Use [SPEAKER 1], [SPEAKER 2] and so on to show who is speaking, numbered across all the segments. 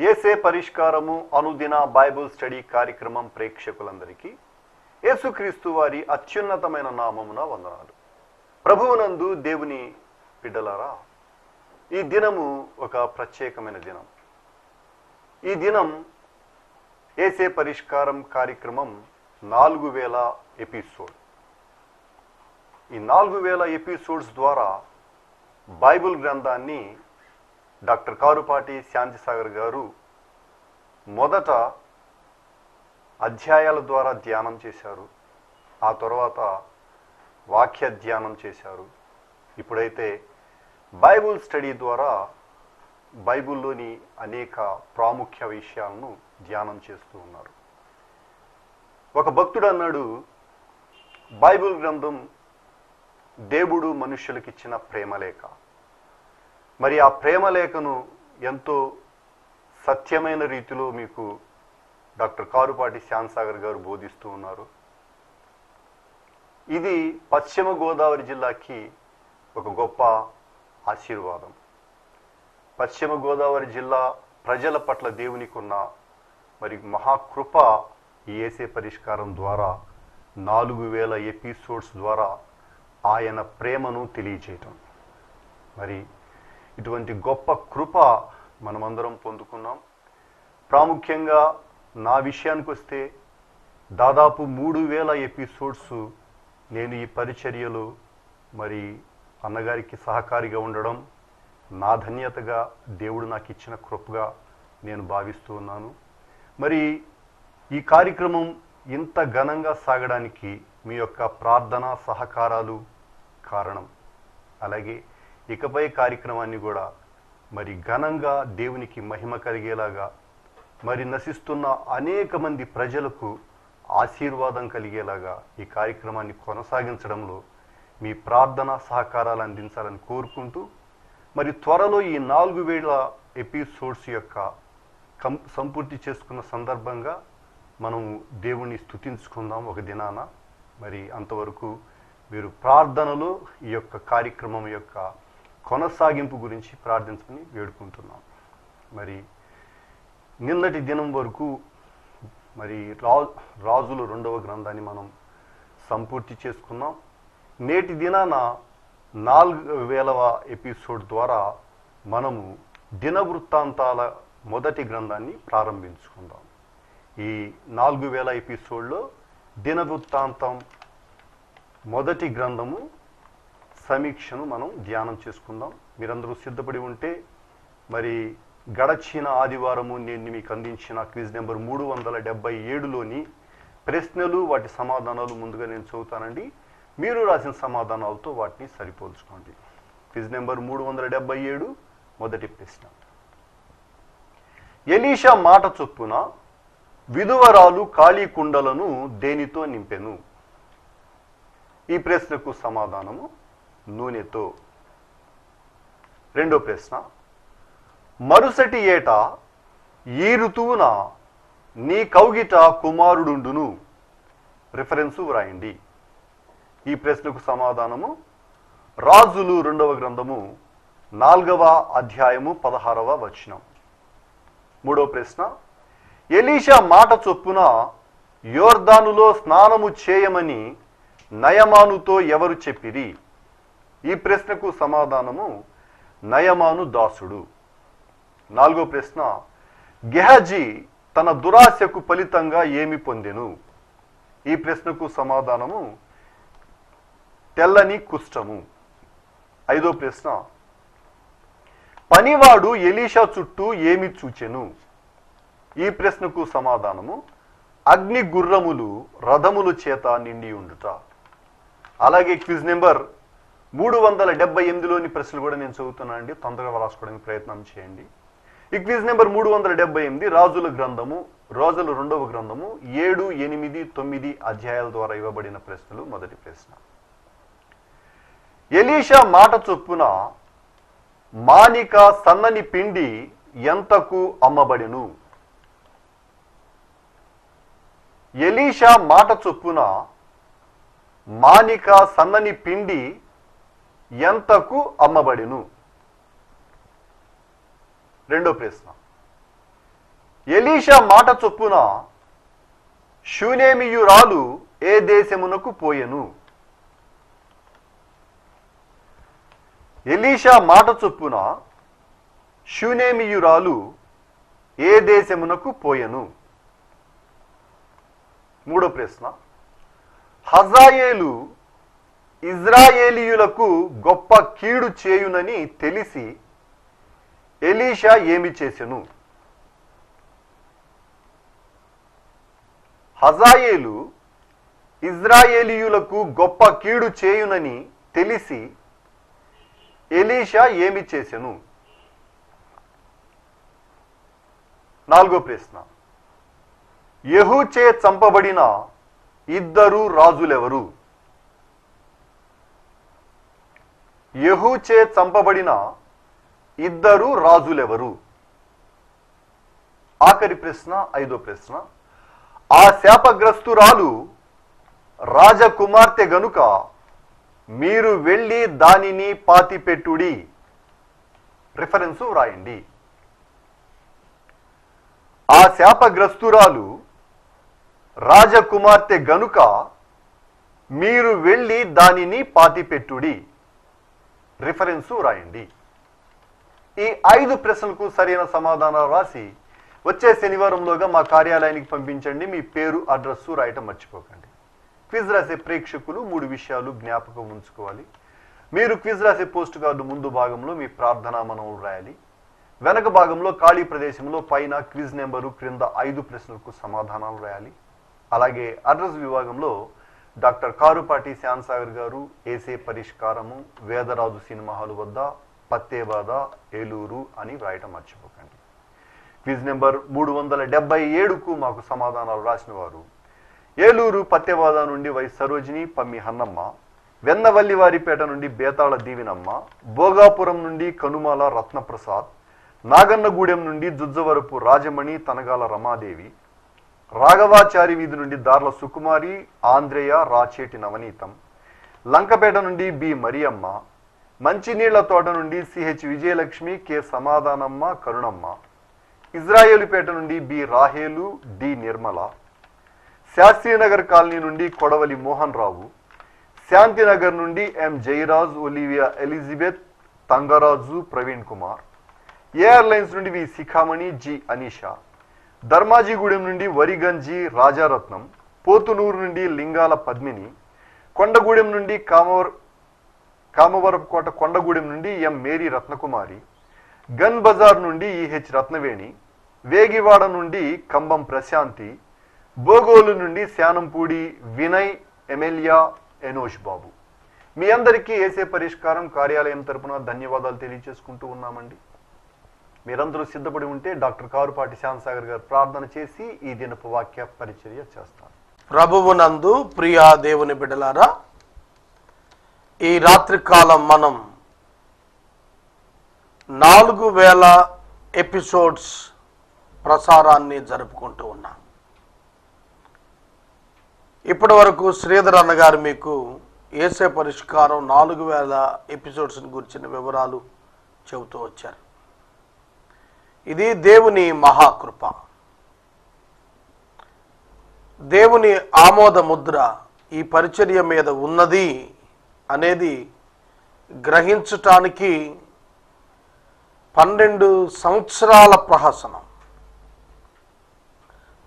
[SPEAKER 1] ఏసే పరిష్కారము అనుదిన Bible study కార్యక్రమం ప్రేక్షకులందరికీ యేసుక్రీస్తు వారి అత్యున్నతమైన నామమున వందనాలు. ప్రభువునందు దేవుని బిడ్డలారా ఈ దినము ఒక ప్రత్యేకమైన దినం. ఈ దినం ఏసే పరిష్కారం కార్యక్రమం నాలుగు వేల ఎపిసోడ్. ఈ నాలుగు వేల ఎపిసోడ్స్ ద్వారా బైబిల్ గ్రంథాన్ని డాక్టర్ కారుపాటి శాంతిసాగర్ గారు మొదట అధ్యాయాల ద్వారా ధ్యానం చేశారు. ఆ తర్వాత వాక్య ధ్యానం చేశారు. ఇప్పుడైతే బైబుల్ స్టడీ ద్వారా బైబిల్లోని అనేక ప్రాముఖ్య విషయాలను ధ్యానం చేస్తూ ఉన్నారు. ఒక భక్తుడు అన్నాడు బైబిల్ గ్రంథం దేవుడు మనుషులకిచ్చిన ప్రేమలేఖ మరి ఆ ప్రేమ లేఖను ఎంతో సత్యమైన రీతిలో మీకు డాక్టర్ కారుపాటి శ్యాన్సాగర్ గారు బోధిస్తూ ఉన్నారు. ఇది పశ్చిమ గోదావరి జిల్లాకి ఒక గొప్ప ఆశీర్వాదం. పశ్చిమ గోదావరి జిల్లా ప్రజల పట్ల దేవునికి ఉన్న మరి మహాకృప ఏసే పరిష్కారం ద్వారా నాలుగు వేల ఎపిసోడ్స్ ద్వారా ఆయన ప్రేమను తెలియచేయటం. మరి ఇటువంటి గొప్ప కృప మనమందరం పొందుకున్నాం. ప్రాముఖ్యంగా నా విషయానికి వస్తే దాదాపు మూడు వేల ఎపిసోడ్స్ నేను ఈ పరిచర్యలు మరి అన్నగారికి సహకారిగా ఉండడం నా ధన్యతగా దేవుడు నాకు ఇచ్చిన కృపగా నేను భావిస్తూ ఉన్నాను. మరి ఈ కార్యక్రమం ఇంత ఘనంగా సాగడానికి మీ యొక్క ప్రార్థన సహకారాలు కారణం. అలాగే ఇకపై కార్యక్రమాన్ని కూడా మరి ఘనంగా దేవునికి మహిమ కలిగేలాగా మరి నశిస్తున్న అనేక మంది ప్రజలకు ఆశీర్వాదం కలిగేలాగా ఈ కార్యక్రమాన్ని కొనసాగించడంలో మీ ప్రార్థన సహకారాలు అందించాలని కోరుకుంటూ మరి త్వరలో ఈ నాలుగు వేల ఎపిసోడ్స్ యొక్క కం సంపూర్తి చేసుకున్న సందర్భంగా మనం దేవుణ్ణి స్తుతించుకుందాం ఒక దినాన. మరి అంతవరకు మీరు ప్రార్థనలో ఈ యొక్క కార్యక్రమం యొక్క కొనసాగింపు గురించి ప్రార్థించమని వేడుకుంటున్నాం. మరి నిన్నటి దినం వరకు మరి రా రాజులు రెండవ గ్రంథాన్ని మనం సంపూర్తి చేసుకున్నాం. నేటి దినాన నాలుగు వేలవ ఎపిసోడ్ ద్వారా మనము దిన వృత్తాంతాల మొదటి గ్రంథాన్ని ప్రారంభించుకుందాం. ఈ నాలుగు వేల ఎపిసోడ్లో దిన వృత్తాంతం మొదటి గ్రంథము సమీక్షను మనం ధ్యానం చేసుకుందాం. మీరందరూ సిద్ధపడి ఉంటే మరి గడచిన ఆదివారము నేను మీకు అందించిన క్విజ్ నెంబర్ మూడు వందల డెబ్బై ఏడులోని ప్రశ్నలు వాటి సమాధానాలు ముందుగా నేను చదువుతానండి. మీరు రాసిన సమాధానాలతో వాటిని సరిపోల్చుకోండి. క్విజ్ నెంబర్ మూడు వందల డెబ్బై ఏడు మొదటి ప్రశ్న. ఎలీషా మాట చొప్పున విధువరాలు ఖాళీ కుండలను దేనితో నింపెను? ఈ ప్రశ్నకు సమాధానము నూనెతో. రెండో ప్రశ్న మరుసటి ఏట ఈ ఋతువున నీ కౌగిట కుమారుడుండును. రిఫరెన్సు వ్రాయండి. ఈ ప్రశ్నకు సమాధానము రాజులు రెండవ గ్రంథము నాలుగవ అధ్యాయము పదహారవ వచనం. మూడో ప్రశ్న ఎలీషా మాట చొప్పున యోర్దానులో స్నానము చేయమని నయమానుతో ఎవరు చెప్పిరి? ఈ ప్రశ్నకు సమాధానము నయమాను దాసుడు. నాలుగో ప్రశ్న గెహజీ తన దురాశకు ఫలితంగా ఏమి పొందెను? ఈ ప్రశ్నకు సమాధానము తెల్లని కుష్టము ఐదో ప్రశ్న పనివాడు ఎలీషా చుట్టూ ఏమి చూచెను? ఈ ప్రశ్నకు సమాధానము అగ్ని గుర్రములు రథములు చేత నిండి ఉండుట. అలాగే క్విజ్ నెంబర్ మూడు వందల డెబ్బై ఎనిమిదిలోని ప్రశ్నలు కూడా నేను చదువుతున్నాను అండి. తొందరగా రాసుకోవడానికి ప్రయత్నం చేయండి. ఈ క్విజ్ నెంబర్ మూడు వందల డెబ్బై ఎనిమిది రాజుల గ్రంథము రాజుల రెండవ గ్రంథము ఏడు ఎనిమిది తొమ్మిది అధ్యాయాల ద్వారా ఇవ్వబడిన ప్రశ్నలు. మొదటి ప్రశ్న. ఎలీషా మాట చొప్పున మానిక సన్నని పిండి ఎంతకు అమ్మబడెను? ఎలీషా మాట చొప్పున మానిక సన్నని పిండి ఎంతకు అమ్మబడిను? రెండో ప్రశ్న. ఎలీషా మాట చొప్పున శూనేమియురాలు ఏ దేశమునకు పోయెను? ఎలీషా మాట చొప్పున శూనేమియురాలు ఏ దేశమునకు పోయెను? మూడో ప్రశ్న. హజాయేలు ఇజ్రాయేలీయులకు గొప్ప కీడు చేయునని తెలిసి ఎలీషా ఏమి చేసెను? హజాయేలు ఇజ్రాయేలీయులకు గొప్ప కీడు చేయునని తెలిసి ఎలీషా ఏమి చేసెను? నాలుగో ప్రశ్న. యహూచే చంపబడిన ఇద్దరు రాజులెవరు? యెహూచే చంపబడిన ఇద్దరు రాజులెవరు? ఆఖరి ప్రశ్న ఐదో ప్రశ్న. ఆ శాపగ్రస్తురాలు రాజకుమార్తె గనుక మీరు వెళ్ళి దానిని పాతిపెట్టుడి. రిఫరెన్సు వ్రాయండి. ఆ శాపగ్రస్తురాలు రాజకుమార్తె గనుక మీరు వెళ్ళి దానిని పాతిపెట్టుడి. రిఫరెన్సు రాయండి. ఈ ఐదు ప్రశ్నలకు సరైన సమాధానాలు రాసి వచ్చే శనివారంలోగా మా కార్యాలయానికి పంపించండి మీ పేరు అడ్రస్సు రాయటం మర్చిపోకండి. క్విజ్ రాసే ప్రేక్షకులు మూడు విషయాలు జ్ఞాపకం ఉంచుకోవాలి. మీరు క్విజ్ రాసే పోస్ట్ కార్డు ముందు భాగంలో మీ ప్రార్థనా మనవులు రాయాలి. వెనక భాగంలో ఖాళీ ప్రదేశంలో పైన క్విజ్ నెంబరు క్రింద ఐదు ప్రశ్నలకు సమాధానాలు రాయాలి. అలాగే అడ్రస్ విభాగంలో డాక్టర్ కారుపాటి శ్యాన్సాగర్ గారు ఏసే పరిష్కారము వేదరాజు సినిమా హాలు వద్ద పత్తేబాద ఏలూరు అని వ్రాయటం మర్చిపోకండి. క్విజ్ నెంబర్ మూడు వందల డెబ్బై ఏడుకు మాకు సమాధానాలు రాసిన వారు ఏలూరు పత్తేవాద నుండి వై సరోజిని పమ్మి హన్నమ్మ వెన్నవల్లివారిపేట నుండి బేతాళ దీవినమ్మ భోగాపురం నుండి కనుమాల రత్నప్రసాద్ నాగన్నగూడెం నుండి జుజ్జవరపు రాజమణి తనగాల రమాదేవి రాఘవాచారి వీధి నుండి దార్ల సుకుమారి ఆంధ్రేయ రాచేటి నవనీతం లంకపేట నుండి బి మరియమ్మ మంచినీళ్ళ తోట నుండి సిహెచ్ విజయలక్ష్మి కె సమాధానమ్మ కరుణమ్మ ఇజ్రాయేలుపేట నుండి బి రాహేలు డి నిర్మల శాస్త్రీనగర్ కాలనీ నుండి కొడవలి మోహన్ రావు శాంతినగర్ నుండి M Jayaraj Olivia Elizabeth Thangaraju Praveen Kumar airlines నుండి వి శిఖామణి జి అనీషా. ధర్మాజిగూడెం నుండి వరిగంజి రాజారత్నం పోతునూరు నుండి లింగాల పద్మిని కొండగూడెం నుండి కామవర కామవరపుకోట కొండగూడెం నుండి M Mary Ratnakumari Gun Bazar నుండి ఈహెచ్ రత్నవేణి వేగివాడ నుండి కంబం ప్రశాంతి బోగోలు నుండి శానంపూడి వినయ్ ఎమెలియా ఎనోష్ బాబు. మీ అందరికీ ఏసే పరిష్కారం కార్యాలయం తరపున ధన్యవాదాలు తెలియజేసుకుంటూ ఉన్నామండి. మీరందరూ సిద్ధపడి ఉంటే డాక్టర్ కారుపాటి శ్యామసాగర్ గారు ప్రార్థన చేసి ఈ దినపు వాక్య పరిచర్య చేస్తారు.
[SPEAKER 2] ప్రభువునందు ప్రియా దేవుని బిడ్డలారా ఈ రాత్రికాలం మనం నాలుగు వేల ఎపిసోడ్స్ ప్రసారాన్ని జరుపుకుంటూ ఉన్నాం. ఇప్పటి వరకు శ్రీధర్ అన్నగారు మీకు ఏసే పరిష్కారం నాలుగు వేల ఎపిసోడ్స్ని గురించిన వివరాలు చెబుతూ వచ్చారు. ఇది దేవుని మహాకృప. దేవుని ఆమోద ముద్ర ఈ పరిచర్య మీద ఉన్నది అనేది గ్రహించటానికి పన్నెండు సంవత్సరాల ప్రహసనం.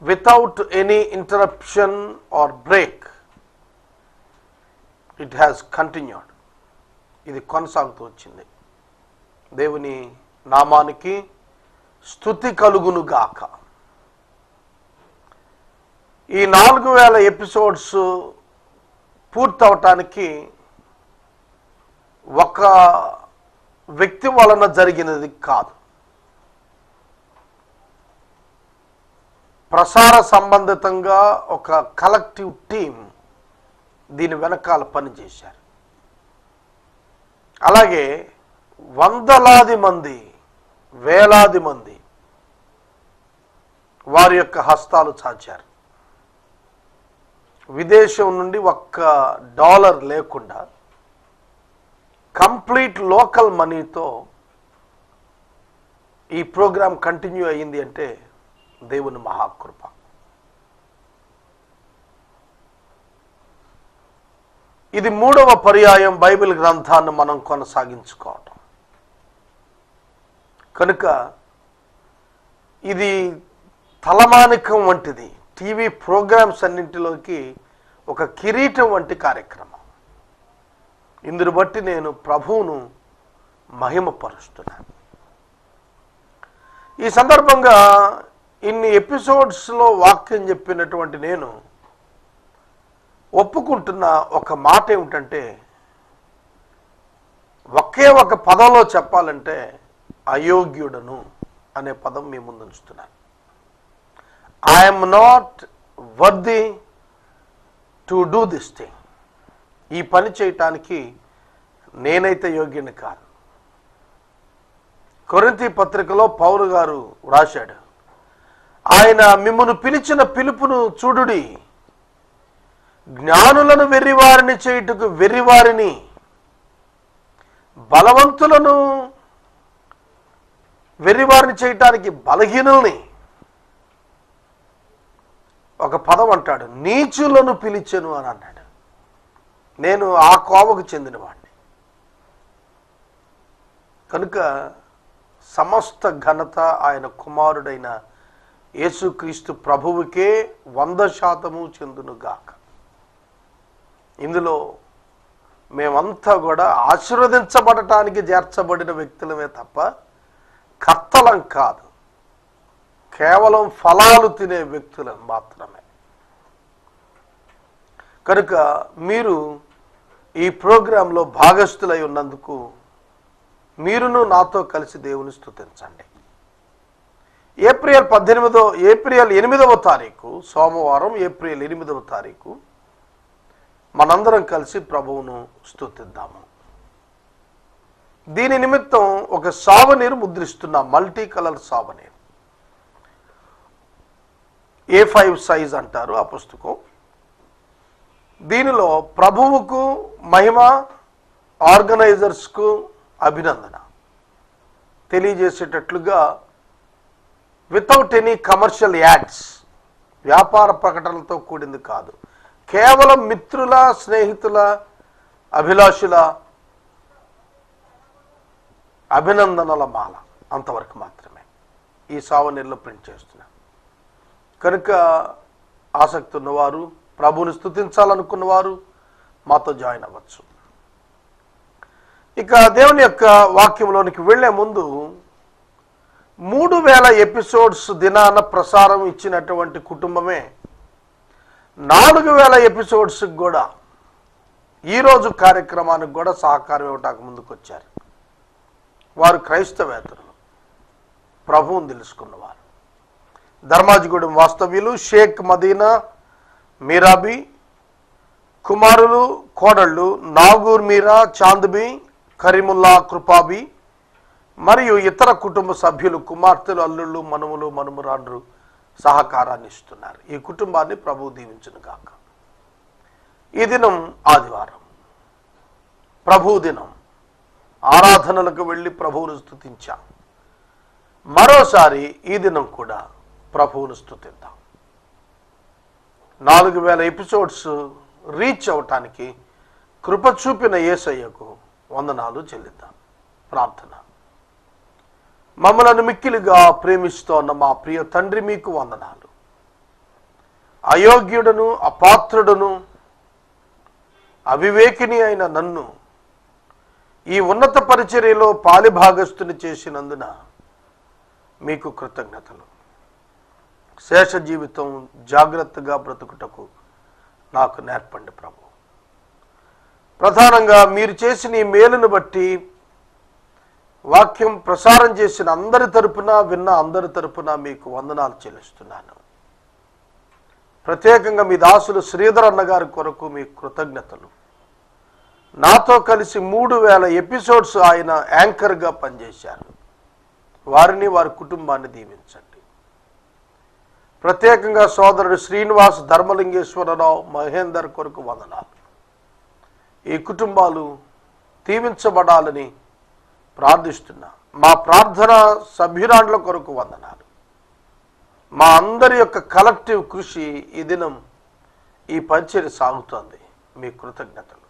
[SPEAKER 2] Without any interruption or break it has continued ఇది కొనసాగుతూ వచ్చింది. దేవుని నామానికి స్థుతి కలుగును గాక. ఈ నాలుగు వేల ఎపిసోడ్స్ పూర్తవటానికి ఒక వ్యక్తి వలన జరిగినది కాదు. ప్రసార సంబంధితంగా ఒక కలెక్టివ్ టీం దీని వెనకాల పనిచేశారు. అలాగే వందలాది మంది వేలాది మంది వారి యొక్క హస్తాలు చాచారు. విదేశం నుండి ఒక్క డాలర్ లేకుండా కంప్లీట్ లోకల్ మనీతో ఈ ప్రోగ్రాం కంటిన్యూ అయ్యింది అంటే దేవుని మహాకృప. ఇది మూడవ పర్యాయం బైబిల్ గ్రంథాన్ని మనం కొనసాగించుకోవటం. కనుక ఇది తలమానికం వంటిది. టీవీ ప్రోగ్రామ్స్ అన్నింటిలోకి ఒక కిరీటం వంటి కార్యక్రమం. ఇందుని బట్టి నేను ప్రభువును మహిమపరుస్తున్నాను. ఈ సందర్భంగా ఇన్ని ఎపిసోడ్స్లో వాక్యం చెప్పినటువంటి నేను ఒప్పుకుంటున్న ఒక మాట ఏమిటంటే ఒకే ఒక పదంలో చెప్పాలంటే అయోగ్యుడను అనే పదం మీ ముందు ఉంచుతున్నాను I'm not worthy to do this thing ఈ పని చేయటానికి నేనైతే యోగ్యుని కాదు కొరింతి పత్రికలో పౌరు గారు వ్రాశాడు ఆయన మిమ్మను పిలిచిన పిలుపును చూడుడి. జ్ఞానులను వెర్రివారిని చేయుటకు వెర్రివారిని బలవంతులను వెర్రివారిని చేయటానికి బలహీనుల్ని ఒక పదం అంటాడు నీచులను పిలిచెను అని అన్నాడు. నేను ఆ కోవకు చెందినవాడిని కనుక సమస్త ఘనత ఆయన కుమారుడైన యేసుక్రీస్తు ప్రభువుకే వంద శాతము చెందునుగాక. ఇందులో మేమంతా కూడా ఆశీర్వదించబడటానికి చేర్చబడిన వ్యక్తులమే తప్ప కర్తలం కాదు. కేవలం ఫలాలు తినే వ్యక్తులను మాత్రమే. కనుక మీరు ఈ ప్రోగ్రాంలో భాగస్థులై ఉన్నందుకు మీరును నాతో కలిసి దేవుని స్థుతించండి ఏప్రిల్ పద్దెనిమిదో ఏప్రిల్ ఎనిమిదవ తారీఖు సోమవారం ఏప్రిల్ ఎనిమిదవ తారీఖు మనందరం కలిసి ప్రభువును స్థుతిద్దాము దీని నిమిత్తం ఒక souvenir ముద్రిస్తున్న multi colour souvenir. A five size అంటారు ఆ పుస్తకం. దీనిలో ప్రభువుకు మహిమ ఆర్గనైజర్స్కు అభినందన. తెలియజేసేటట్లుగా వితౌట్ ఎనీ కమర్షియల్ యాడ్స్ వ్యాపార ప్రకటనలతో కూడింది కాదు. కేవలం మిత్రుల స్నేహితుల అభిలాషుల అభినందనల మాల అంతవరకు మాత్రమే. ఈ సావనీర్లో ప్రింట్ చేస్తున్నాను. కనుక ఆసక్తి ఉన్నవారు ప్రభుని స్తుతించాలనుకున్నవారు మాతో జాయిన్ అవ్వచ్చు. ఇక దేవుని యొక్క వాక్యంలోనికి వెళ్ళే ముందు మూడు వేల ఎపిసోడ్స్ దినాన ప్రసారం ఇచ్చినటువంటి కుటుంబమే నాలుగు వేల ఎపిసోడ్స్కి కూడా ఈరోజు కార్యక్రమానికి కూడా సహకారం ఇవ్వటానికి ముందుకొచ్చారు. వారు క్రైస్తవేతరులు. ప్రభువుని తెలుసుకున్నవారు. ధర్మాజిగూడెం వాస్తవ్యులు షేక్ మదీనా మీరాబి కుమారులు కోడళ్ళు నాగూర్ మీరా చాంద్బి కరీముల్లా కృపాబి మరియు ఇతర కుటుంబ సభ్యులు కుమార్తెలు అల్లుళ్ళు మనుములు మనుమురాండ్రు సహకారాన్ని ఇస్తున్నారు. ఈ కుటుంబాన్ని ప్రభు దీవించును కాక ఈ దినం ఆదివారం. ప్రభు దినం. ఆరాధనలకు వెళ్ళి ప్రభువును స్తుతించాం. మరోసారి ఈ దినం కూడా ప్రభువును స్థుతిద్దాం నాలుగు వేల ఎపిసోడ్స్ రీచ్ అవటానికి కృప చూపిన యేసయ్యకు వందనాలు చెల్లిద్దాం. ప్రార్థన. మమ్మలను మిక్కిలిగా ప్రేమిస్తోన్న మా ప్రియ తండ్రి మీకు వందనాలు. అయోగ్యుడను అపాత్రుడను అవివేకిని అయిన నన్ను ఈ ఉన్నత పరిచర్యలో పాలిభాగస్తుని చేసినందున మీకు కృతజ్ఞతలు. శేష జీవితం జాగ్రత్తగా బ్రతుకుటకు నాకు నేర్పండి ప్రభు. ప్రధానంగా మీరు చేసిన ఈ మేలును బట్టి వాక్యం ప్రసారం చేసిన అందరి తరపున విన్న అందరి తరపున మీకు వందనాలు చెల్లిస్తున్నాను. ప్రత్యేకంగా మీ దాసులు శ్రీధర్ అన్నగారి కొరకు మీ కృతజ్ఞతలు. నాతో కలిసి మూడు వేల ఎపిసోడ్స్ ఆయన యాంకర్గా పనిచేశారు. వారిని వారి కుటుంబాన్ని దీవించండి. ప్రత్యేకంగా సోదరుడు శ్రీనివాస్ ధర్మలింగేశ్వరరావు మహేందర్ కొరకు వందనాలు. ఈ కుటుంబాలు దీవించబడాలని ప్రార్థిస్తున్నా. మా ప్రార్థన సభ్యురాండ్ల కొరకు వందనాలు. మా అందరి యొక్క కలెక్టివ్ కృషి ఈ దినం ఈ పరిచర్య సాగుతోంది. మీ కృతజ్ఞతలు.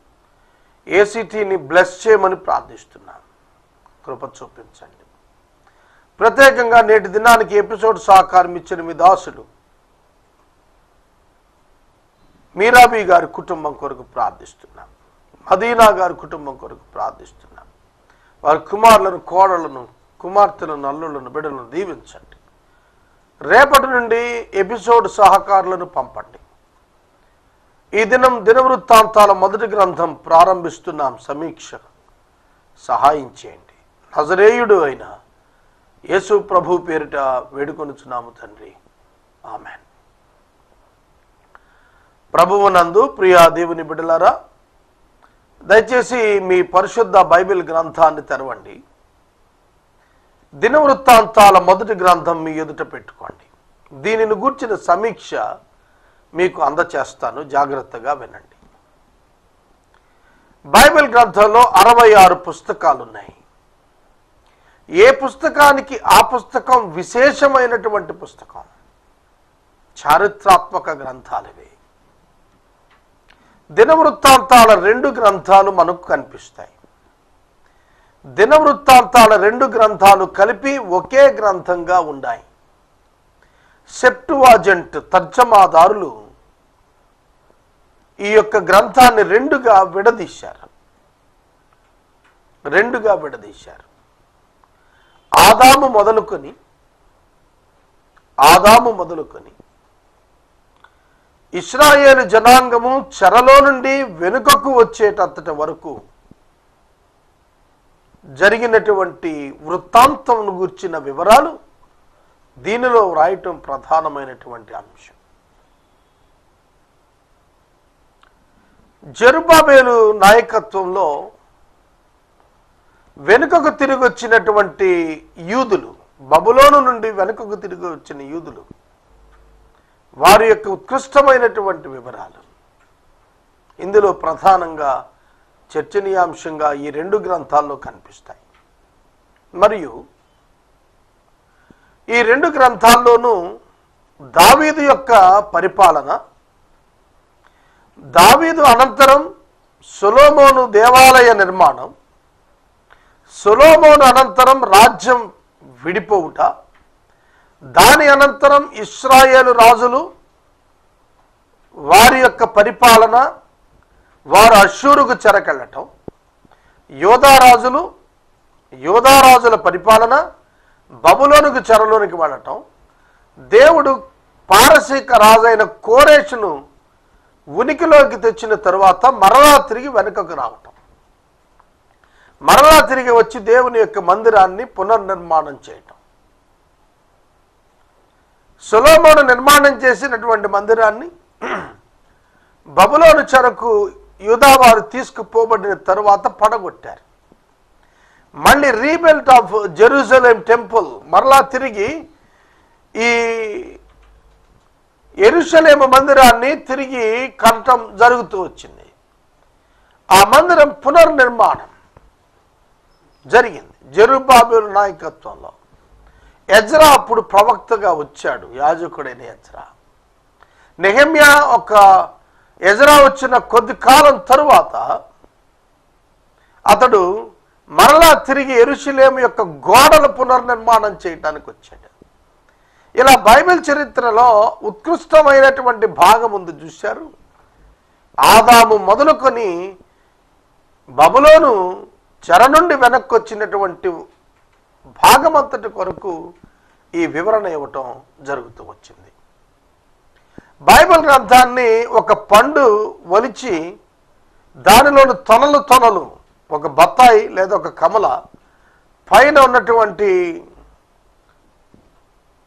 [SPEAKER 2] ఏసీటీని బ్లెస్ చేయమని ప్రార్థిస్తున్నాను కృప చూపించండి. ప్రత్యేకంగా నేటి దినానికి ఎపిసోడ్ సహకారం ఇచ్చిన మీ దాసుడు మీరాబీ గారి కుటుంబం కొరకు ప్రార్థిస్తున్నాం. మదీనా గారి కుటుంబం కొరకు ప్రార్థిస్తున్నాం. వారి కుమారులను కోడలను కుమార్తెలను అల్లులను బిడ్డలను దీవించండి. రేపటి నుండి ఎపిసోడ్ సహకారులను పంపండి. ఈ దినం దినవృత్తాంతాల మొదటి గ్రంథం ప్రారంభిస్తున్నాం. సమీక్ష. సహాయం చేయండి. నజరేయుడు అయిన యేసు ప్రభు పేరిట వేడుకొనుచున్నాము తండ్రి. ఆమెన్. ప్రభువునందు ప్రియా దేవుని బిడ్డలారా దయచేసి మీ పరిశుద్ధ బైబిల్ గ్రంథాన్ని తెరవండి. దినవృత్తాంతాల మొదటి గ్రంథం మీ ఎదుట పెట్టుకోండి. దీనిని గూర్చిన సమీక్ష మీకు అందచేస్తాను జాగ్రత్తగా వినండి. బైబిల్ గ్రంథంలో అరవై ఆరు పుస్తకాలు ఉన్నాయి ఏ పుస్తకానికి ఆ పుస్తకం విశేషమైనటువంటి పుస్తకం? చారిత్రాత్మక గ్రంథాలవి. దినవృత్తాంతాల రెండు గ్రంథాలు మనకు కనిపిస్తాయి. దినవృత్తాంతాల రెండు గ్రంథాలు కలిపి ఒకే గ్రంథంగా ఉన్నాయి. సెప్టువాజెంట్ తర్జమాదారులు ఈ యొక్క గ్రంథాన్ని రెండుగా విడదీశారు. రెండుగా విడదీశారు. ఆదాము మొదలుకొని ఆదాము మొదలుకొని ఇస్రాయేలు జనాంగము చెరలో నుండి వెనుకకు వచ్చేటంతటి వరకు జరిగినటువంటి వృత్తాంతమును గుర్చిన వివరాలు దీనిలో వ్రాయటం ప్రధానమైనటువంటి అంశం. జరుబాబేలు నాయకత్వంలో వెనుకకు తిరిగి వచ్చినటువంటి యూదులు బబులోను నుండి వెనుకకు తిరిగి వచ్చిన యూదులు వారి యొక్క ఉత్కృష్టమైనటువంటి వివరాలు. ఇందులో ప్రధానంగా చర్చనీయాంశంగా ఈ రెండు గ్రంథాల్లో కనిపిస్తాయి. మరియు ఈ రెండు గ్రంథాల్లోనూ దావీదు యొక్క పరిపాలన దావీదు అనంతరం సులోమోను దేవాలయ నిర్మాణం సొలోమోను అనంతరం రాజ్యం విడిపోవుట దాని అనంతరం ఇస్రాయేలు రాజులు వారి యొక్క పరిపాలన వారు అశ్షూరుకు చెరకెళ్ళటం యోధారాజులు యోధారాజుల పరిపాలన బబులోనికి చెరలోనికి వెళ్ళటం దేవుడు పారసీక రాజైన కోరేషును ఉనికిలోకి తెచ్చిన తరువాత మరలా తిరిగి వెనుకకు రావటం. మరలా తిరిగి వచ్చి దేవుని యొక్క మందిరాన్ని పునర్నిర్మాణం చేయటం. సులోమోను నిర్మాణం చేసినటువంటి మందిరాన్ని బబులోను చెరకు యూదావారు తీసుకుపోబడిన తరువాత పడగొట్టారు. మళ్ళీ రీబెల్ట్ ఆఫ్ జెరూసలేం టెంపుల్ మరలా తిరిగి ఈ ఎరుషలేము మందిరాన్ని తిరిగి కట్టడం జరుగుతూ వచ్చింది. ఆ మందిరం పునర్నిర్మాణం. జరిగింది. జరుబాబేలు నాయకత్వంలో. ఎజ్రా అప్పుడు ప్రవక్తగా వచ్చాడు యాజకుడైన ఎజ్రా. నెహమ్యా ఒక ఎజ్రా వచ్చిన కొద్ది కాలం తరువాత అతడు మరలా తిరిగి ఎరుషులేము యొక్క గోడల పునర్నిర్మాణం చేయడానికి వచ్చాడు. ఇలా బైబిల్ చరిత్రలో ఉత్కృష్టమైనటువంటి భాగం ఉంది చూశారు. ఆదాము మొదలుకొని బబులోను చెర నుండి వెనక్కి వచ్చినటువంటి భాగమంతటి కొరకు ఈ వివరణ ఇవ్వటం జరుగుతూ వచ్చింది. బైబిల్ గ్రంథాన్ని ఒక పండు ఒలిచి దానిలోని తొనలు తొనలు ఒక బత్తాయి లేదా ఒక కమల పైన ఉన్నటువంటి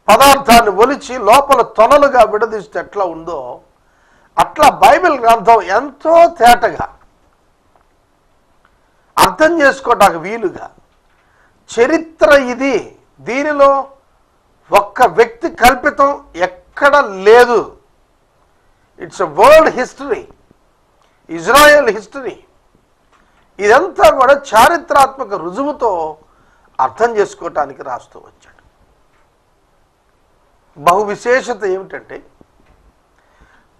[SPEAKER 2] పదార్థాన్ని ఒలిచి లోపల తొనలుగా విడదీస్తే ఎట్లా ఉందో అట్లా బైబిల్ గ్రంథం ఎంతో తేటగా అర్థం చేసుకోవటానికి వీలుగా. చరిత్ర ఇది. దీనిలో ఒక్క వ్యక్తి కల్పితం ఎక్కడ లేదు. It's a world history Israel history ఇదంతా కూడా చారిత్రాత్మక రుజువుతో అర్థం చేసుకోవటానికి రాస్తూ వచ్చాడు. బహు విశేషత ఏమిటంటే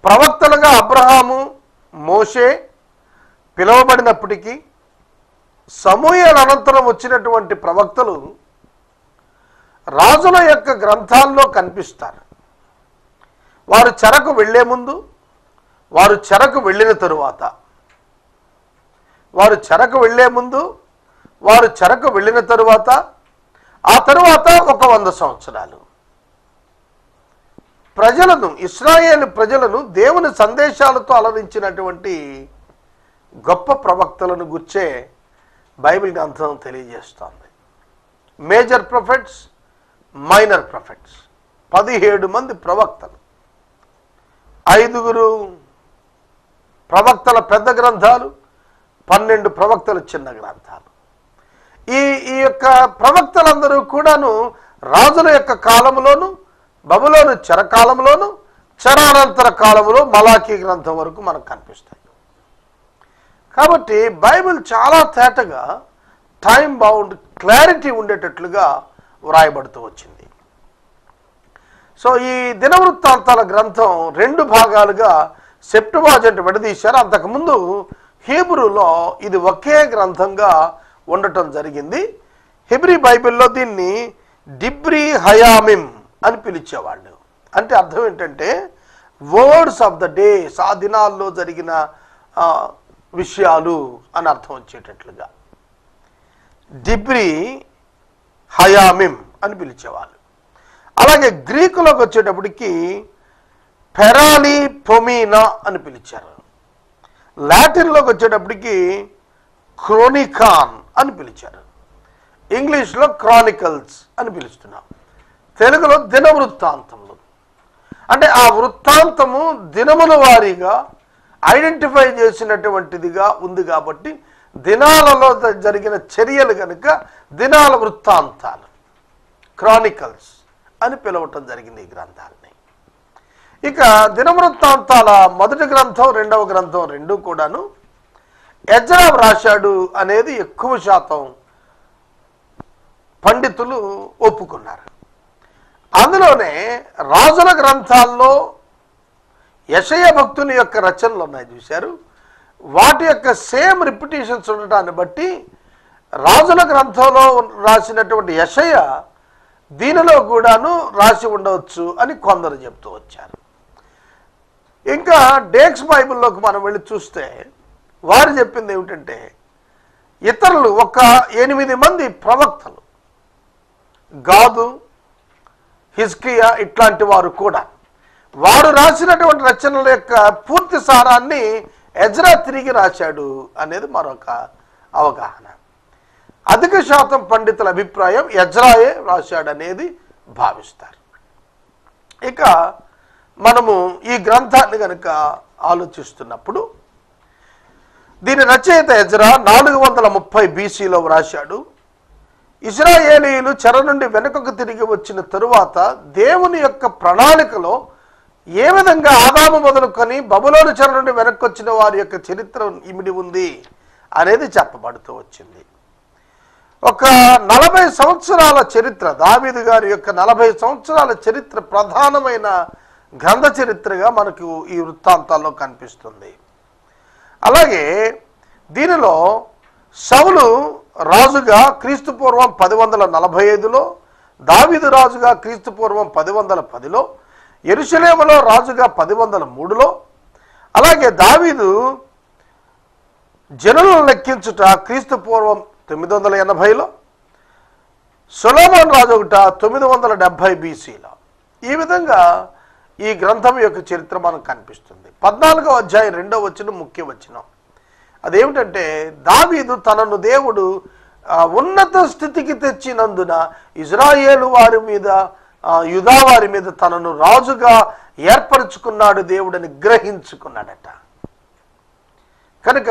[SPEAKER 2] ప్రవక్తలుగా అబ్రహాము మోషే పిలువబడినప్పటికీ సమూహల అనంతరం వచ్చినటువంటి ప్రవక్తలు రాజుల యొక్క గ్రంథాల్లో కనిపిస్తారు. వారు చెరకు వెళ్ళే ముందు వారు చెరకు వెళ్ళిన తరువాత. వారు చెరకు వెళ్ళే ముందు వారు చెరకు వెళ్ళిన తరువాత ఆ తరువాత ఒక వంద సంవత్సరాలు. ప్రజలను ఇస్రాయేల్ ప్రజలను దేవుని సందేశాలతో అలరించినటువంటి గొప్ప ప్రవక్తలను గుర్చే బైబిల్ గ్రంథం తెలియజేస్తోంది. మేజర్ ప్రొఫెట్స్ మైనర్ ప్రొఫెట్స్ పదిహేడు మంది ప్రవక్తలు. ఐదుగురు ప్రవక్తల పెద్ద గ్రంథాలు పన్నెండు ప్రవక్తల చిన్న గ్రంథాలు. ఈ ఈ యొక్క ప్రవక్తలందరూ కూడాను రాజుల యొక్క కాలంలోను బబులోను చెరకాలంలోను చరానంతర కాలంలో మలాఖీ గ్రంథం వరకు మనకు కనిపిస్తాయి. కాబట్టి బైబిల్ చాలా తేటగా టైం బౌండ్ క్లారిటీ ఉండేటట్లుగా వ్రాయబడుతూ వచ్చింది. సో ఈ దినవృత్తాంతాల గ్రంథం రెండు భాగాలుగా సెప్టుబాజెంట్ విడదీశారు. అంతకుముందు హీబ్రూలో ఇది ఒకే గ్రంథంగా ఉండటం జరిగింది. హిబ్రీ బైబిల్లో దీన్ని డిబ్రీ హయామిమ్ అని పిలిచేవాళ్ళు. అంటే అర్థం ఏంటంటే వర్డ్స్ ఆఫ్ ద డేస్ ఆ దినాల్లో జరిగిన విషయాలు అని అర్థం వచ్చేటట్లుగా. దిబ్రి హయామిమ్ అని పిలిచేవాళ్ళు. అలాగే గ్రీకులోకి వచ్చేటప్పటికి పెరాలి పొమీనా అని పిలిచారు. లాటిన్లోకి వచ్చేటప్పటికి క్రోనికాన్ అని పిలిచారు. ఇంగ్లీష్లో క్రానికల్స్ అని పిలుస్తున్నాం. తెలుగులో దినవృత్తాంతములు. అంటే ఆ వృత్తాంతము దినముల వారీగా ఐడెంటిఫై చేసినటువంటిదిగా ఉంది కాబట్టి దినాలలో జరిగిన చర్యలు కనుక దినాల వృత్తాంతాలు క్రానికల్స్ అని పిలవటం జరిగింది ఈ గ్రంథాలని ఇక దినవృత్తాంతాల మొదటి గ్రంథం రెండవ గ్రంథం రెండు కూడాను ఎజ్రా రాశాడు అనేది ఎక్కువ శాతం పండితులు ఒప్పుకున్నారు. అందులోనే రాజుల గ్రంథాల్లో యశయ భక్తుని యొక్క రచనలు ఉన్నాయి చూశారు. వాటి యొక్క సేమ్ రిపిటేషన్స్ ఉండటాన్ని బట్టి రాజుల గ్రంథంలో రాసినటువంటి యశయ దీనిలో కూడాను రాసి ఉండవచ్చు అని కొందరు చెప్తూ వచ్చారు. ఇంకా డేక్స్ బైబిల్లోకి మనం వెళ్ళి చూస్తే వారు చెప్పింది ఏమిటంటే ఇతరులు ఒక ఎనిమిది మంది ప్రవక్తలు గాదు హిస్కియా ఇట్లాంటి వారు కూడా వారు రాసినటువంటి రచనల యొక్క పూర్తి సారాన్ని ఎజ్రా తిరిగి రాశాడు అనేది మరొక అవగాహన. అధిక శాతం పండితుల అభిప్రాయం ఎజ్రాయే రాశాడు అనేది భావిస్తారు. ఇక మనము ఈ గ్రంథాన్ని కనుక ఆలోచిస్తున్నప్పుడు దీని రచయిత ఎజ్రా నాలుగు వందల ముప్పై బీసీలో వ్రాశాడు ఇజ్రాయేలీలు చెర నుండి వెనుకకు తిరిగి వచ్చిన తరువాత దేవుని యొక్క ప్రణాళికలో ఏ విధంగా ఆదాము మొదలుకొని బబులోని చెర నుండి వెనక్కి వచ్చిన వారి యొక్క చరిత్ర ఇమిడి ఉంది అనేది చెప్పబడుతూ వచ్చింది. ఒక నలభై సంవత్సరాల చరిత్ర దావీదు గారి యొక్క నలభై సంవత్సరాల చరిత్ర ప్రధానమైన గ్రంథ చరిత్రగా మనకు ఈ వృత్తాంతాల్లో కనిపిస్తుంది. అలాగే దీనిలో సౌలు రాజుగా క్రీస్తు పూర్వం పది వందల నలభై ఐదులో దావీదు రాజుగా క్రీస్తు పూర్వం పది వందల పదిలో ఎరుసలేములో రాజుగా పది వందల మూడులో అలాగే దావీదు జనులను లెక్కించుట క్రీస్తు పూర్వం తొమ్మిది వందల ఎనభైలో సొలోమోన్ రాజు ఒకట తొమ్మిది వందల డెబ్భై బీసీలో. ఈ విధంగా ఈ గ్రంథం యొక్క చరిత్ర మనకు కనిపిస్తుంది. పద్నాలుగో అధ్యాయం రెండో వచ్చిన ముఖ్య వచ్చిన అదేమిటంటే దావీదు తనను దేవుడు ఉన్నత స్థితికి తెచ్చినందున ఇజ్రాయేలు వారి మీద ఆ, వారి మీద తనను రాజుగా ఏర్పరచుకున్నాడు దేవుడని గ్రహించుకున్నాడట. కనుక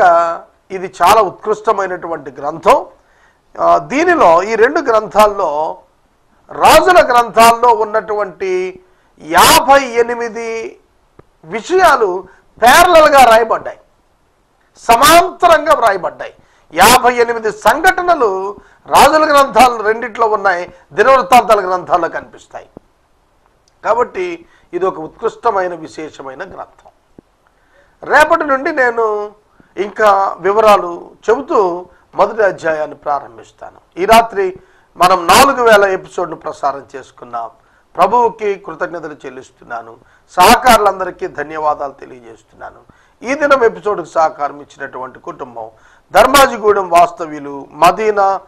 [SPEAKER 2] ఇది చాలా ఉత్కృష్టమైనటువంటి గ్రంథం. దీనిలో ఈ రెండు గ్రంథాల్లో రాజుల గ్రంథాల్లో ఉన్నటువంటి యాభై ఎనిమిది విషయాలు ప్యారలల్గా రాయబడ్డాయి. సమాంతరంగా వ్రాయబడ్డాయి. యాభై ఎనిమిది సంఘటనలు రాజుల గ్రంథాలు రెండిట్లో ఉన్నాయి దినవృత్తాంతాల గ్రంథాల్లో కనిపిస్తాయి. కాబట్టి ఇది ఒక ఉత్కృష్టమైన విశేషమైన గ్రంథం. రేపటి నుండి నేను ఇంకా వివరాలు చెబుతూ మొదటి అధ్యాయాన్ని ప్రారంభిస్తాను. ఈ రాత్రి మనం నాలుగు వేల ఎపిసోడ్ను ప్రసారం చేసుకున్నాం. ప్రభువుకి కృతజ్ఞతలు చెల్లిస్తున్నాను. సహకారులందరికీ ధన్యవాదాలు తెలియజేస్తున్నాను. ఈ దినం ఎపిసోడ్కి సహకారం ఇచ్చినటువంటి కుటుంబం ధర్మాజిగూడెం వాస్తవ్యులు మదీనా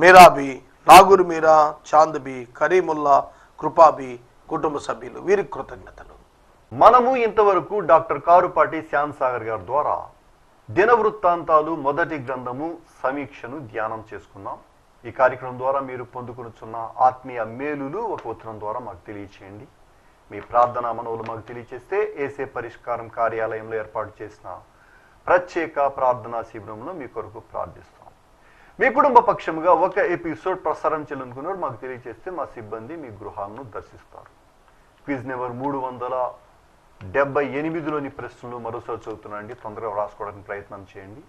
[SPEAKER 2] మీరాబి నాగూర్ మీరా చాందబి కరీముల్లా కృపాబి కుటుంబ సభ్యులు. వీరికి కృతజ్ఞతలు.
[SPEAKER 1] మనము ఇంతవరకు డాక్టర్ కారుపాటి శ్యామ్ సాగర్ గారి ద్వారా దినవృత్తాంతాలు మొదటి గ్రంథము సమీక్షను ధ్యానం చేసుకున్నాం. ఈ కార్యక్రమం ద్వారా మీరు పొందుకునుచున్న ఆత్మీయ మేలులు ఒక ఉత్తరం ద్వారా మాకు తెలియచేయండి. మీ ప్రార్థనా మనవులు మాకు తెలియచేస్తే ఏసే పరిష్కారం కార్యాలయంలో ఏర్పాటు చేసిన ప్రత్యేక ప్రార్థనా శిబిరంలో మీ కొరకు ప్రార్థిస్తాం మీ కుటుంబ పక్షముగా ఒక ఎపిసోడ్ ప్రసారం చేయాలనుకున్నారు మాకు తెలియజేస్తే మా సిబ్బంది మీ గృహాలను దర్శిస్తారు. క్విజ్ నెంబర్ మూడు వందల డెబ్బై ఎనిమిదిలోని ప్రశ్నలు మరోసారి చదువుతున్నాండి తొందరగా రాసుకోవడానికి ప్రయత్నం చేయండి.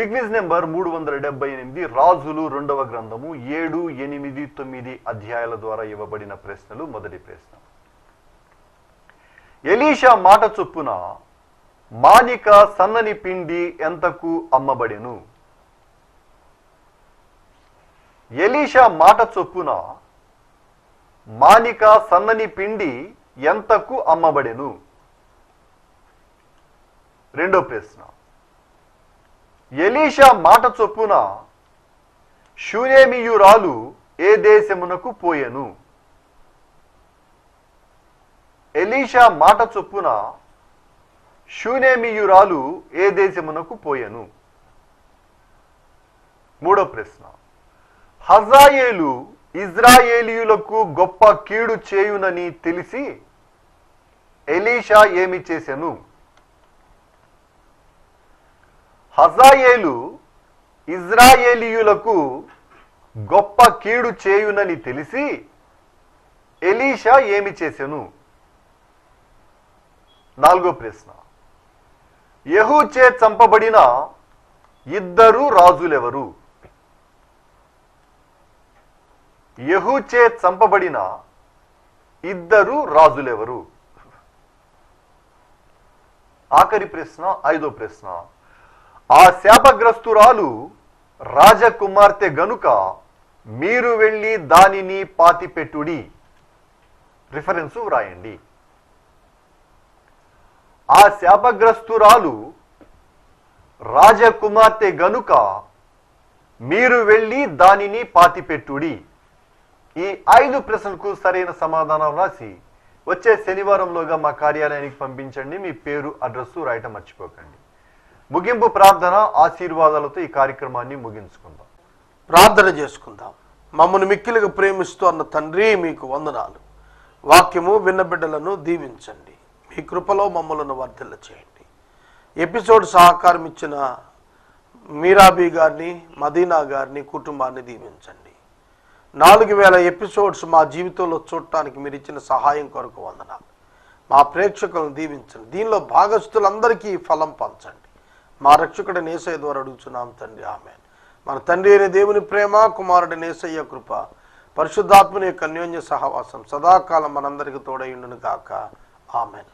[SPEAKER 1] ఈ క్విజ్ నెంబర్ మూడు వందల డెబ్బై ఎనిమిది రాజులు రెండవ గ్రంథము ఏడు ఎనిమిది తొమ్మిది అధ్యాయాల ద్వారా ఇవ్వబడిన ప్రశ్నలు మొదటి ప్రశ్న. ఎలీషా మాట చొప్పున మానిక సన్నని పిండి ఎంతకు అమ్మబడెను? ఎలీషా మాట చొప్పున మానిక సన్నని పిండి ఎంతకు అమ్మబడెను? రెండో ప్రశ్న. ఎలీషా మాట చొప్పున శూనేమియురాలు ఏ దేశమునకు పోయెను? ఎలీషా మాట చొప్పున శూనేమియురాలు ఏ దేశమునకు పోయెను? మూడో ప్రశ్న. హజాయేలు ఇజ్రాయేలీయులకు గొప్ప కీడు చేయునని తెలిసి ఎలీషా ఏమి చేసెను హజాయేలు ఇజ్రాయేలీయులకు గొప్ప కీడు చేయునని తెలిసి ఎలీషా ఏమి చేసెను నాలుగో ప్రశ్న. యహూచే చంపబడిన ఇద్దరు రాజులెవరు? యహూచే చంపబడిన ఇద్దరు రాజులెవరు? ఆఖరి ప్రశ్న ఐదో ప్రశ్న. ఆ శాపగ్రస్తురాలు రాజకుమార్తె గనుక మీరు వెళ్ళి దానిని పాతిపెట్టుడి. రిఫరెన్సు వ్రాయండి. ఆ శాపగ్రస్తురాలు రాజకుమార్తె గనుక మీరు వెళ్ళి దానిని పాతిపెట్టుడి. ఈ ఐదు ప్రశ్నలకు సరైన సమాధానం రాసి వచ్చే శనివారంలోగా మా కార్యాలయానికి పంపించండి. మీ పేరు అడ్రస్సు రాయటం మర్చిపోకండి. ముగింపు ప్రార్థన ఆశీర్వాదాలతో ఈ కార్యక్రమాన్ని ముగించుకుందాం.
[SPEAKER 2] ప్రార్థన చేసుకుందాం. మమ్మల్ని మిక్కిలుగా ప్రేమిస్తూ అన్న తండ్రి మీకు వందనాలు. వాక్యము విన్న బిడ్డలను దీవించండి. మీ కృపలో మమ్మలను వర్ధిల్ల చేయండి. ఎపిసోడ్ సహకారం ఇచ్చిన మీరాబీ గారిని మదీనా గారిని కుటుంబాన్ని దీవించండి. నాలుగు వేల ఎపిసోడ్స్ మా జీవితంలో చూడటానికి మీరు ఇచ్చిన సహాయం కొరకు వందనాలు. మా ప్రేక్షకులను దీవించండి. దీనిలో భాగస్థులందరికీ ఫలం పంచండి. మా రక్షకుడు నేసయ్య ద్వారా అడుగుతున్నాం తండ్రి. ఆమె మన తండ్రి అయిన దేవుని ప్రేమ కుమారుడు నేసయ్య కృప పరిశుద్ధాత్మని యొక్క అన్యోన్య సహవాసం సదాకాలం మనందరికీ తోడయుండును కాక ఆమెన్.